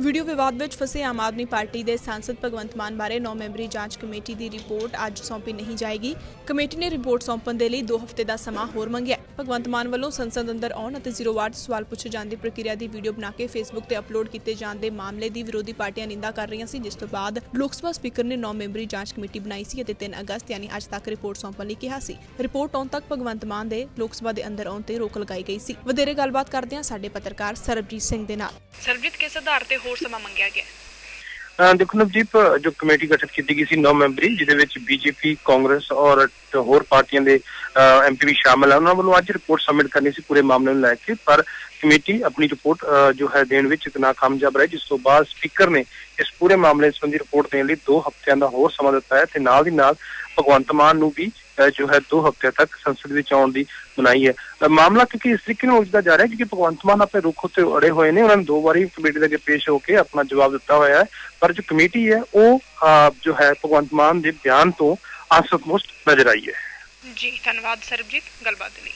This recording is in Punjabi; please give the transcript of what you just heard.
ਵੀਡੀਓ ਵਿਵਾਦ ਵਿੱਚ ਫਸੇ ਆਮ ਆਦਮੀ ਪਾਰਟੀ ਦੇ ਸਾਂਸਦ ਭਗਵੰਤ ਮਾਨ ਬਾਰੇ 9 ਮੈਂਬਰੀ ਜਾਂਚ ਕਮੇਟੀ ਦੀ ਰਿਪੋਰਟ ਅੱਜ ਸੌਂਪੀ ਨਹੀਂ ਜਾਏਗੀ। ਕਮੇਟੀ ਨੇ ਰਿਪੋਰਟ ਸੌਂਪਣ ਦੇ ਲਈ 2 ਹਫ਼ਤੇ ਦਾ ਸਮਾਂ ਹੋਰ ਮੰਗਿਆ। ਭਗਵੰਤ ਮਾਨ ਵੱਲੋਂ ਸੰਸਦ ਅੰਦਰ ਆਉਣ ਅਤੇ ਜ਼ੀਰੋ ਵਾਰ ਸਵਾਲ ਪੁੱਛੇ ਜਾਣ ਦੀ ਪ੍ਰਕਿਰਿਆ ਦੀ ਵੀਡੀਓ ਬਣਾ ਕੇ ਫੇਸਬੁੱਕ ਤੇ ਅਪਲੋਡ ਕੀਤੇ ਜਾਣ ਦੇ ਮਾਮਲੇ ਦੀ ਵਿਰੋਧੀ ਪਾਰਟੀਆਂ ਨਿੰਦਾ ਕਰ ਰਹੀਆਂ ਸੀ, ਜਿਸ ਤੋਂ ਬਾਅਦ ਲੋਕ ਸਭਾ ਸਪੀਕਰ ਨੇ 9 ਮੈਂਬਰੀ ਜਾਂਚ ਕਮੇਟੀ ਬਣਾਈ ਸੀ ਅਤੇ 3 ਅਗਸਤ ਯਾਨੀ ਅੱਜ ਤੱਕ ਰਿਪੋਰਟ ਸੌਂਪਣ ਲਈ ਕਿਹਾ ਸੀ। ਰਿਪੋਰਟ ਆਉਣ ਤੱਕ ਭਗਵੰਤ ਮਾਨ ਦੇ ਲੋਕ ਸਭਾ ਦੇ ਅੰਦਰ ਆਉਣ ਤੇ ਰੋਕ ਲਗਾਈ ਗਈ ਸੀ। ਵਧੇਰੇ ਗੱਲਬਾਤ ਕਰਦੇ ਹਾਂ ਸਾਡੇ ਪੱਤਰਕਾਰ ਸਰਬਜੀਤ ਸਿੰਘ ਦੇ ਨਾਲ। ਸਰਬਜੀਤ, ਕਿਸ ਆਧਾਰ ਤੇ ਹੋਰ ਸਮਾਂ ਮੰਗਿਆ ਗਿਆ। ਦੇਖੋ ਨਵਦੀਪ, ਜੋ ਕਮੇਟੀ ਗਠਿਤ ਕੀਤੀ ਗਈ ਸੀ 9 ਮੈਂਬਰੀ, ਜਿਹਦੇ ਵਿੱਚ ਬੀਜੇਪੀ, ਕਾਂਗਰਸ ਔਰ ਹੋਰ ਪਾਰਟੀਆਂ ਦੇ ਐਮਪੀ ਵੀ ਸ਼ਾਮਲ ਹਨ। ਉਹਨਾਂ ਵੱਲੋਂ ਅੱਜ ਰਿਪੋਰਟ ਸਬਮਿਟ ਕਰਨੀ ਸੀ ਪੂਰੇ ਮਾਮਲੇ ਨੂੰ ਲੈ ਕੇ, ਪਰ ਕਮੇਟੀ ਆਪਣੀ ਰਿਪੋਰਟ ਜੋ ਹੈ ਦੇਣ ਵਿੱਚ ਨਾਕਾਮਯਾਬ ਰਹੀ, ਜਿਸ ਤੋਂ ਬਾਅਦ ਸਪੀਕਰ ਨੇ ਇਸ ਪੂਰੇ ਮਾਮਲੇ ਸੰਬੰਧੀ ਰਿਪੋਰਟ ਦੇਣ ਲਈ 2 ਹਫ਼ਤਿਆਂ ਦਾ ਹੋਰ ਸਮਾਂ ਦਿੱਤਾ ਹੈ ਤੇ ਨਾਲ ਦੀ ਨਾਲ ਭਗਵੰਤ ਮਾਨ ਨੂੰ ਵੀ ਜੋ ਹੈ 2 ਹਫ਼ਤੇ ਤੱਕ ਸੰਸਦ ਵਿੱਚ ਆਉਣ ਦੀ ਮਨਾਈ ਹੈ। ਮਾਮਲਾ ਕਿਉਂਕਿ ਇਸ ਤਰੀਕੇ ਨਾਲ ਉਲਝਦਾ ਜਾ ਰਿਹਾ ਹੈ, ਕਿਉਂਕਿ ਭਗਵੰਤ ਮਾਨ ਆਪਣੇ ਰੁੱਖ ਉੱਤੇ ਅੜੇ ਹੋਏ ਨੇ। ਉਹਨਾਂ ਨੇ ਦੋ ਵਾਰੀ ਕਮੇਟੀ ਦੇ ਅੱਗੇ ਪੇਸ਼ ਹੋ ਕੇ ਆਪਣਾ ਜਵਾਬ ਦਿੱਤਾ ਹੋਇਆ ਹੈ। ਪਰ ਜੋ ਕਮੇਟੀ ਹੈ, ਉਹ ਜੋ ਹੈ, ਭਗਵੰਤ ਮਾਨ ਦੇ ਬਿਆਨ ਤੋਂ ਅਸੰਤੁਸ਼ਟ ਨਜ਼ਰ ਆਈ ਹੈ। ਜੀ, ਧੰਨਵਾਦ ਸਰਬਜੀਤ। ਗੱਲਬਾਤ ਲਈ।